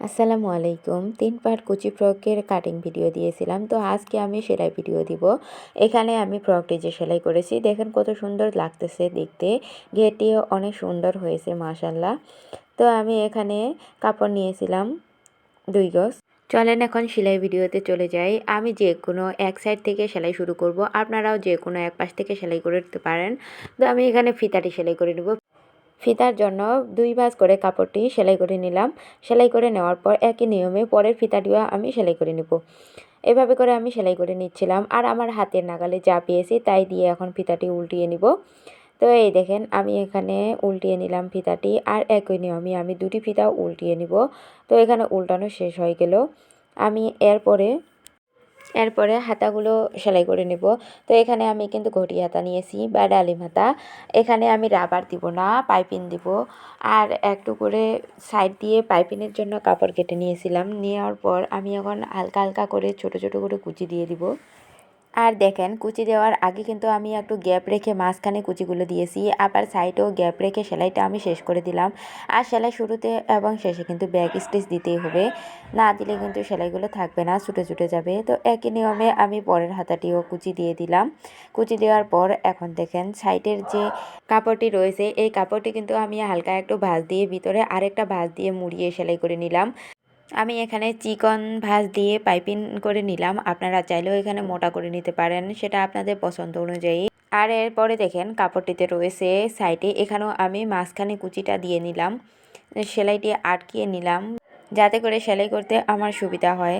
আসসালামু আলাইকুম। তিন পার্ট কুচি ফ্রকের কাটিং ভিডিও দিয়েছিলাম। তো আজকে আমি সেলাই ভিডিও দিব। এখানে আমি ফ্রকটি যে সেলাই করেছি, দেখেন কত সুন্দর লাগতেছে দেখতে। ঘেটিও অনেক সুন্দর হয়েছে মাশাল্লাহ তো আমি এখানে কাপড় নিয়েছিলাম দুই গজ। চলেন এখন সেলাই ভিডিওতে চলে যাই। আমি যে কোনো এক সাইড থেকে সেলাই শুরু করব। আপনারাও যে কোনো এক পাশ থেকে সেলাই করে দিতে পারেন। তো আমি এখানে ফিতাটি সেলাই করে নেব। ফিতার জন্য দুই ভাঁজ করে কাপড়টি সেলাই করে নিলাম। সেলাই করে নেওয়ার পর একই নিয়মে পরের ফিতাটিও আমি সেলাই করে নেব। এভাবে করে আমি সেলাই করে নিচ্ছিলাম আর আমার হাতের নাগালে যা পেয়েছি তাই দিয়ে এখন ফিতাটি উল্টিয়ে নিব। তো এই দেখেন, আমি এখানে উল্টিয়ে নিলাম ফিতাটি আর একই নিয়মে আমি দুটি ফিতা উল্টিয়ে নিব। তো এখানে উল্টানো শেষ হয়ে গেল। আমি এরপরে এরপরে হাতাগুলো সেলাই করে নেব। তো এখানে আমি কিন্তু ঘটি হাতা নিয়েছি বা ডালিম হাতা। এখানে আমি রাবার দিব না পাইপিন দিব। আর একটু করে সাইড দিয়ে পাইপিনের জন্য কাপড় কেটে নিয়েছিলাম। নেওয়ার পর আমি এখন হালকা হালকা করে ছোট ছোট করে কুচি দিয়ে দিব। আর দেখেন, কুচি দেওয়ার আগে কিন্তু আমি একটু গ্যাপ রেখে মাঝখানে কুচিগুলো দিয়েছি। আবার সাইডেও গ্যাপ রেখে সেলাইটা আমি শেষ করে দিলাম। আর সেলাই শুরুতে এবং শেষে কিন্তু ব্যাক স্টিচ দিতেই হবে। না দিলে কিন্তু সেলাইগুলো থাকবে না, ছুটে ছুটে যাবে। তো একই নিয়মে আমি পরের হাতাটিও কুচি দিয়ে দিলাম। কুচি দেওয়ার পর এখন দেখেন, সাইডের যে কাপড়টি রয়েছে, এই কাপড়টি কিন্তু আমি হালকা একটু ভাঁজ দিয়ে ভিতরে আরেকটা ভাঁজ দিয়ে মুড়িয়ে সেলাই করে নিলাম। আমি এখানে চিকন ভাঁজ দিয়ে পাইপিং করে নিলাম। আপনারা চাইলেও এখানে মোটা করে নিতে পারেন, সেটা আপনাদের পছন্দ অনুযায়ী। আর এরপরে দেখেন, কাপড়টিতে রয়েছে সাইডে। এখানেও আমি মাঝখানে কুচিটা দিয়ে নিলাম, সেলাইটি আটকিয়ে নিলাম, যাতে করে সেলাই করতে আমার সুবিধা হয়।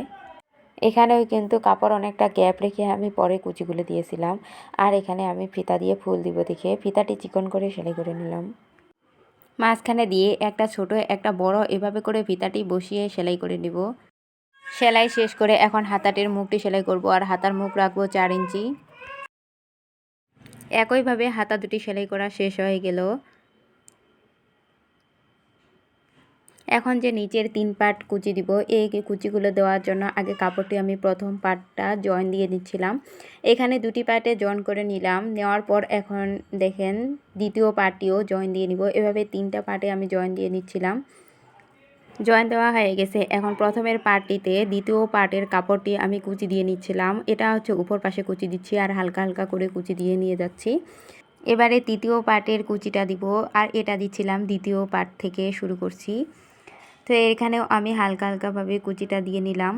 এখানেও কিন্তু কাপড় অনেকটা গ্যাপ রেখে আমি পরে কুচিগুলো দিয়েছিলাম। আর এখানে আমি ফিতা দিয়ে ফুল দিব দেখে ফিতাটি চিকন করে সেলাই করে নিলাম। মাঝখানে দিয়ে একটা ছোট, একটা বড় এভাবে করে ফিতাটি বসিয়ে সেলাই করে নিব। সেলাই শেষ করে এখন হাতাটির মুখটি সেলাই করব আর হাতার মুখ রাখব চার ইঞ্চি। একইভাবে হাতা দুটি সেলাই করা শেষ হয়ে গেল। এখন যে নিচের তিন পার্ট কুচি দিব, এই কুচিগুলো দেওয়ার জন্য আগে কাপড়টি আমি প্রথম পার্টটা জয়েন দিয়ে দিচ্ছিলাম এখানে দুটি পার্টে জয়েন করে নিলাম, নেওয়ার পর এখন দেখেন দ্বিতীয় পার্টটিও জয়েন দিয়ে নিব। এভাবে তিনটা পার্টে আমি জয়েন দিয়ে নিচ্ছিলাম। জয়েন দেওয়া হয়ে গেছে। এখন প্রথমের পার্টটিতে দ্বিতীয় পার্টের কাপড়টি আমি কুচি দিয়ে নিচ্ছিলাম। এটা হচ্ছে উপর পাশে কুচি দিচ্ছি আর হালকা হালকা করে কুচি দিয়ে নিয়ে যাচ্ছি। এবারে তৃতীয় পার্টের কুচিটা দিব আর এটা দিচ্ছিলাম দ্বিতীয় পার্ট থেকে শুরু করছি। তো এখানেও আমি হালকা হালকাভাবে কুচিটা দিয়ে নিলাম।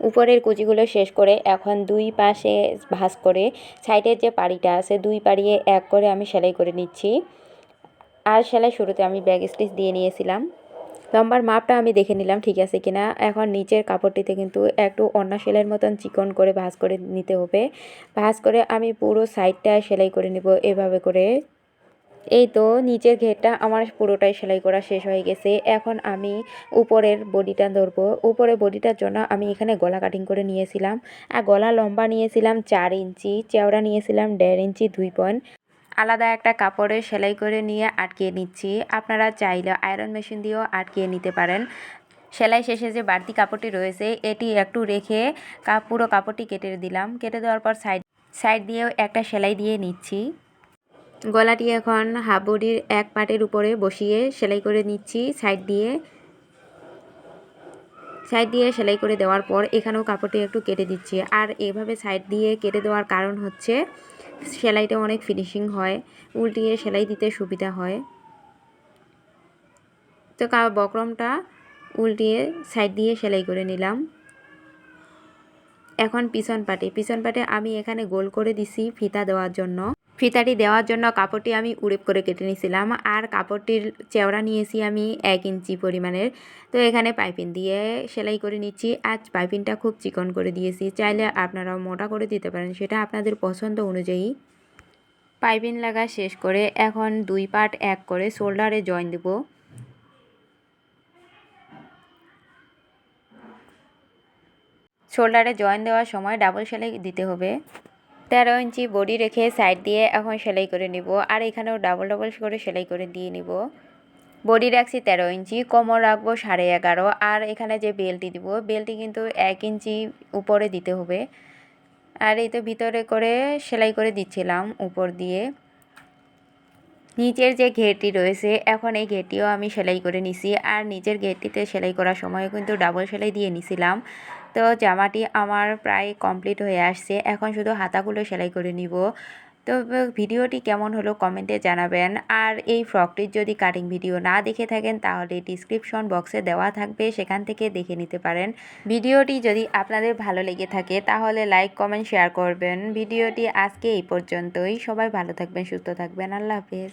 উপরের কুচিগুলো শেষ করে এখন দুই পাশে ভাঁজ করে সাইডের যে পাড়িটা আছে দুই পাড়িয়ে এক করে আমি সেলাই করে নিচ্ছি। আর সেলাই শুরুতে আমি ব্যাগ স্টিচ দিয়ে নিয়েছিলাম। লম্বার মাপটা আমি দেখে নিলাম ঠিক আছে কিনা। এখন নিচের কাপড়টিতে কিন্তু একটু অন্য সেলাইয়ের মতন চিকন করে ভাঁজ করে নিতে হবে। ভাঁজ করে আমি পুরো সাইডটা সেলাই করে নিব এভাবে করে। এই তো নিচের ঘেরটা আমার পুরোটাই সেলাই করা শেষ হয়ে গেছে। এখন আমি উপরের বডিটা ধরবো। উপরে বডিটার জন্য আমি এখানে গলা কাটিং করে নিয়েছিলাম। আর গলা লম্বা নিয়েছিলাম চার ইঞ্চি, চেওড়া নিয়েছিলাম দেড় ইঞ্চি, দুই পয়েন্ট। আলাদা একটা কাপড়ে সেলাই করে নিয়ে আটকিয়ে নিচ্ছি। আপনারা চাইলে আয়রন মেশিন দিয়েও আটকিয়ে নিতে পারেন। সেলাই শেষে যে বাড়তি কাপড়টি রয়েছে, এটি একটু রেখে পুরো কাপড়টি কেটে দিলাম। কেটে দেওয়ার পর সাইড সাইড দিয়েও একটা সেলাই দিয়ে নিচ্ছি। গলাটি এখন হাফ বডির এক পাটের উপরে বসিয়ে সেলাই করে নিচ্ছি, সাইড দিয়ে। সাইড দিয়ে সেলাই করে দেওয়ার পর এখানেও কাপড়টি একটু কেটে দিচ্ছি। আর এভাবে সাইড দিয়ে কেটে দেওয়ার কারণ হচ্ছে সেলাইটা অনেক ফিনিশিং হয়, উল্টিয়ে সেলাই দিতে সুবিধা হয়। তো বক্রমটা উল্টিয়ে সাইড দিয়ে সেলাই করে নিলাম। এখন পিছন পাটে পিছন পাটে আমি এখানে গোল করে দিছি ফিতা দেওয়ার জন্য। ফিতাটি দেওয়ার জন্য কাপড়টি আমি উড়েপ করে কেটে নিয়েছিলাম আর কাপড়টির চেওড়া নিয়েছি আমি এক ইঞ্চি পরিমাণের। তো এখানে পাইপিন দিয়ে সেলাই করে নিচ্ছি। আর পাইপিনটা খুব চিকন করে দিয়েছি। চাইলে আপনারাও মোটা করে দিতে পারেন, সেটা আপনাদের পছন্দ অনুযায়ী। পাইপিন লাগা শেষ করে এখন দুই পার্ট এক করে শোল্ডারে জয়েন দেব। শোল্ডারে জয়েন দেওয়ার সময় ডাবল সেলাই দিতে হবে। তেরো ইঞ্চি বডি রেখে সাইড দিয়ে এখন সেলাই করে নিব। আর এখানেও ডাবল ডাবল করে সেলাই করে দিয়ে নিব। বডি রাখছি তেরো ইঞ্চি, কোমর রাখব সাড়ে এগারো। আর এখানে যে বেলটি দিব, বেলটি কিন্তু এক ইঞ্চি উপরে দিতে হবে। আর এই তো ভিতরে করে সেলাই করে দিচ্ছিলাম উপর দিয়ে। নিচের যে ঘেরটি রয়েছে, এখন এই ঘেরটিও আমি সেলাই করে নিছি। আর নিচের ঘেরটিতে সেলাই করার সময় কিন্তু ডাবল সেলাই দিয়ে নিছিলাম। তো জামাটি আমার প্রায় কমপ্লিট হয়ে আসছে। এখন শুধু হাতাগুলো সেলাই করে নিব। তো ভিডিওটি কেমন হলো কমেন্টে জানাবেন। আর এই ফ্রকটির যদি কাটিং ভিডিও না দেখে থাকেন, তাহলে ডিসক্রিপশন বক্সে দেওয়া থাকবে। সেখান থেকে দেখে নিতে পারেন। ভিডিওটি যদি আপনাদের ভালো লেগে থাকে, তাহলে লাইক কমেন্ট শেয়ার করবেন। ভিডিওটি আজকে এই পর্যন্তই। সবাই ভালো থাকবেন, সুস্থ থাকবেন। আল্লাহ হাফেজ।